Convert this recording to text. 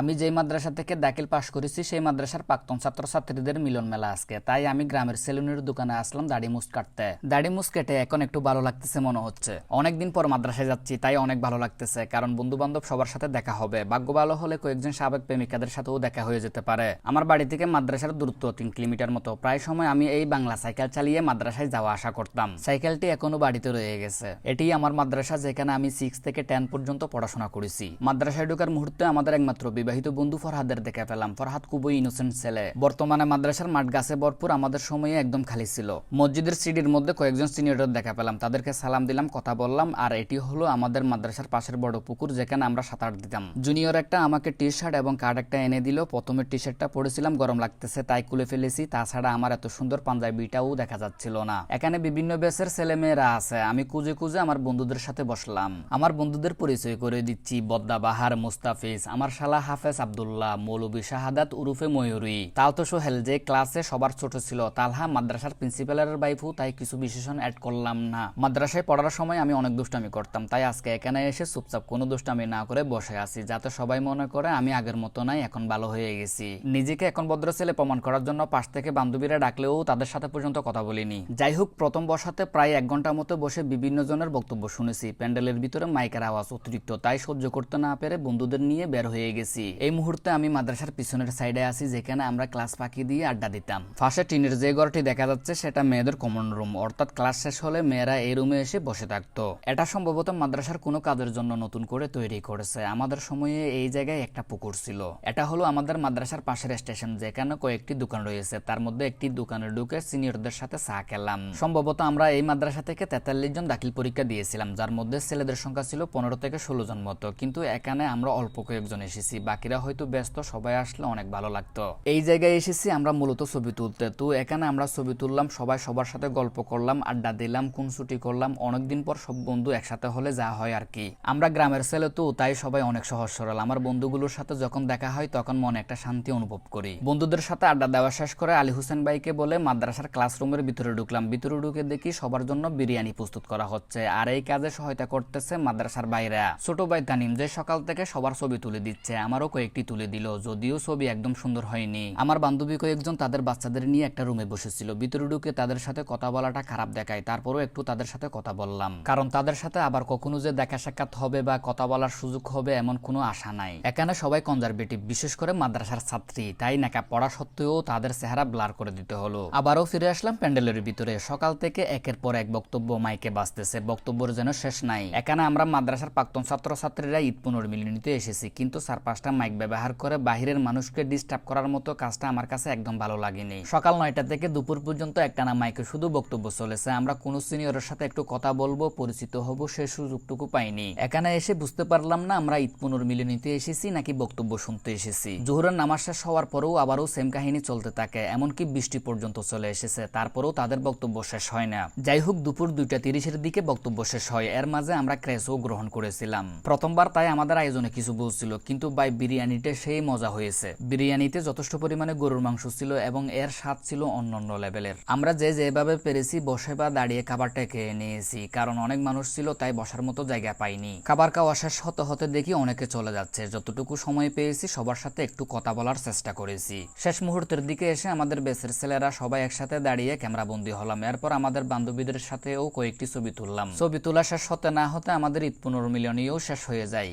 আমি যেই মাদ্রাসা থেকে দাখিল পাশ করেছি, সেই মাদ্রাসার প্রাক্তন ছাত্রছাত্রীদের মিলন মেলা আজকে। তাই আমি গ্রামের সেলুনের দোকানে আসলাম দাড়ি মুস কাটতে। দাড়ি মুস কেটে এখন একটু ভালো লাগতেছে মনে হচ্ছে। অনেকদিন পর মাদ্রাসায় যাচ্ছি, তাই অনেক ভালো লাগতেছে, কারণ বন্ধু বান্ধব সবার সাথে দেখা হবে। ভাগ্য ভালো হলে কয়েকজন সাবেক প্রেমিকাদের সাথেও দেখা হয়ে যেতে পারে। আমার বাড়ি থেকে মাদ্রাসার দূরত্ব তিন কিলোমিটার মতো। প্রায় সময় আমি এই বাংলা সাইকেল চালিয়ে মাদ্রাসায় যাওয়া আসা করতাম। সাইকেলটি এখনও বাড়িতে রয়ে গেছে। এটি আমার মাদ্রাসা, যেখানে আমি সিক্স থেকে টেন পর্যন্ত পড়াশোনা করেছি। মাদ্রাসায় ঢোকার মুহূর্তে আমাদের একমাত্র বিবাহিত বন্ধু ফরহাদের দেখে পেলাম ফরহাদ খুবই ইনোসেন্ট ছেলে। বর্তমানে মাদ্রাসার মাঠ গাছে ভরপুর আমাদের সময়ে একদম খালি ছিল। মসজিদের সিডির মধ্যে কয়েকজন সিনিয়রের দেখা পেলাম। তাদেরকে সালাম দিলাম, কথা বললাম, আর এটি হলো আমাদের মাদ্রাসার পাশের বড় পুকুর, যেখানে আমরা সাঁতার দিতাম। জুনিয়র একটা আমাকে টি শার্ট এবং কার্ড একটা এনে দিল। প্রথমে টি শার্টটা পরেছিলাম, গরম লাগতেছে, তাই খুলে ফেলেছি। তাছাড়া আমার এত সুন্দর পাঞ্জাবিটাও দেখা যাচ্ছিল না। এখানে বিভিন্ন বেসের ছেলে মেয়েরা আছে। আমি খুঁজে কুজে আমার বন্ধুদের সাথে বসলাম। আমার বন্ধুদের পরিচয় করে দিচ্ছি। বদ্দা বাহার মুস্তাফিজ, আমার শালা হাফেজ আব্দুল্লাহ মৌলবী শাহাদাত উরুফে ময়ূরী। তাও তো সোহেল যে ক্লাসে সবার ছোট ছিল। তালহা মাদ্রাসার প্রিন্সিপালের বাইফু, তাই কিছু বিশেষণ অ্যাড করলাম না। মাদ্রাসায় পড়ার সময় আমি অনেক দুষ্টামি করতাম, তাই আজকে এখানে এসে চুপচাপ কোনো দুষ্টামি না করে বসে আছি, যাতে সবাই মনে করে আমি আগের মতো নাই, এখন ভালো হয়ে গেছি। নিজেকে এখন ভদ্র ছেলে প্রমাণ করার জন্য পাশ থেকে বান্ধবীরা ডাকলেও তাদের সাথে পর্যন্ত কথা বলিনি। যাই হোক প্রথম বসাতে প্রায় এক ঘণ্টার মতো বসে বিভিন্ন জনের বক্তব্য শুনেছি। প্যান্ডেলের ভিতরে মাইকের আওয়াজ অতিরিক্ত, তাই সহ্য করতে না পেরে বন্ধুদের নিয়ে বের হয়ে গেছি। এই মুহূর্তে আমি মাদ্রাসার পিছনের সাইডে আছি, যেখানে আমরা ক্লাস ফাঁকি দিয়ে আড্ডা দিতাম। ফাঁসে টিনের যে ঘরটি দেখা যাচ্ছে, সেটা মেয়েদের কমন রুম অর্থাৎ ক্লাস শেষ হলে মেয়েরা এই রুমে এসে বসে থাকতো। এটা সম্ভবত মাদ্রাসার কোনো কাজের জন্য নতুন করে তৈরি করেছে। আমাদের সময়ে এই জায়গায় একটা পুকুর ছিল। এটা হলো আমাদের মাদ্রাসার পাশের স্টেশন যেখানে কয়েকটি দোকান রয়েছে। তার মধ্যে একটি দোকানে ঢুকে সিনিয়রদের সাথে চা খেলাম। সম্ভবত আমরা এই মাদ্রাসা থেকে তেতাল্লিশ জন দাখিল পরীক্ষা দিয়েছিলাম, যার মধ্যে ছেলেদের সংখ্যা ছিল পনেরো থেকে ষোলো জন মতো। কিন্তু এখানে আমরা অল্প কয়েকজন এসেছি। বাকিরা হয়তো ব্যস্ত, সবাই আসলে অনেক ভালো লাগতো। এই জায়গায় এসেছি আমরা মূলত ছবি তুলতে। তো এখানে আমরা ছবি তুললাম, সবাই সবার সাথে গল্প করলাম, আড্ডা দিলাম কোন ছুটি করলাম, অনেকদিন পর সব বন্ধু একসাথে হলে যা হয় আর কি। আমরা গ্রামের ছেলে তো, তাই সবাই অনেক সহজ সরল। আমার বন্ধুগুলোর সাথে যখন দেখা হয়, তখন মনে একটা শান্তি অনুভব করি। বন্ধুদের সাথে আড্ডা দেওয়া শেষ করে আলী হোসেন ভাইকে বলে মাদ্রাসার ক্লাসরুমের ভিতরে ঢুকলাম। ভিতরে ঢুকে দেখি সবার জন্য বিরিয়ানি প্রস্তুত করা হচ্ছে, আর এই কাজে সহায়তা করতেছে মাদ্রাসার বাইরে ছোট ভাই তানিম যে সকাল থেকে সবার ছবি তুলে দিচ্ছে। আমারও কয়েকটি তুলে দিল, যদিও ছবি একদম সুন্দর হয়নি। আমার বান্ধবী কয়েকজন তাদের বাচ্চাদের নিয়ে একটা রুমে বসেছিল। ভিতরে ঢুকে তাদের সাথে কথা বলাটা খারাপ দেখায়, তারপরও একটু তাদের সাথে কথা বললাম। কারণ তাদের সাথে আবার কখনো যে দেখা সাক্ষাৎ হবে বা কথা বলার সুযোগ হবে এমন কোনো আশা নাই। এখানে সবাই কনজারভেটিভ বিশেষ করে মাদ্রাসার ছাত্রী। তাই নাকা পড়া সত্ত্বেও তাদের চেহারা ব্লার করে দিতে হলো। আবারও ফিরে আসলাম প্যান্ডেলের ভিতরে। সকাল থেকে একের পর এক বক্তব্য মাইকে বাঁচতেছে। বক্তব্যের যেন শেষ নাই। এখানে আমরা মাদ্রাসার প্রাক্তন ছাত্রছাত্রীরা ঈদ পুনর্মিলনীতে এসেছি, কিন্তু চার পাঁচটা মাইক ব্যবহার করে বাহিরের মানুষকে ডিস্টার্ব করার মতো কাজটা আমার কাছে একদম ভালো লাগেনি। সকাল নয়টা থেকে দুপুর পর্যন্ত একটানা মাইকে শুধু বক্তব্য চলেছে। আমরা কোনো সিনিয়রের সাথে একটু কথা বলব, পরিচিত হব, সে সুযোগটুকু পাইনি। এখানে এসে বুঝতে পারলাম না, আমরা ঈদ পুনর্মিলনীতে এসেছি নাকি বক্তব্য শুনতে এসেছি। জোহরের নামাজ শেষ হওয়ার পরেও আবারও সেম কাহিনী চলতে থাকে, এমনকি বৃষ্টি পর্যন্ত চলে এসেছে। তারপরেও তাদের বক্তব্য শেষ হয় না। যাই হোক, দুপুর দুইটা তিরিশের দিকে বক্তব্য শেষ হয়। এর মাঝে আমরা ক্রেসও গ্রহণ করেছিলাম। প্রথমবার তাই আমাদের আয়োজনে কিছু বলছিল কিন্তু বাই বিরিয়ানিতে সেই মজা হয়েছে। বিরিয়ানিতে যথেষ্ট পরিমাণে গরুর মাংস ছিল এবং এর স্বাদ ছিল অন্যান্য লেভেলের। আমরা যে যেভাবে পেরেছি, বসে বা দাঁড়িয়ে খাবারটা খেয়ে নিয়েছি, কারণ অনেক মানুষ ছিল তাই বসার মতো জায়গা পাইনি। খাবার খাওয়া শেষ হতে হতে দেখি অনেকে চলে যাচ্ছে। যতটুকু সময় পেয়েছি, সবার সাথে একটু কথা বলার চেষ্টা করেছি। শেষ মুহূর্তের দিকে এসে আমাদের বেসের ছেলেরা সবাই একসাথে দাঁড়িয়ে ক্যামেরা বন্দি হলাম। এরপর আমাদের বান্ধবীদের সাথেও কয়েকটি ছবি তুললাম। ছবি তোলা শেষ হতে না হতে আমাদের ঈদ পুনর্মিলনীয় শেষ হয়ে যায়।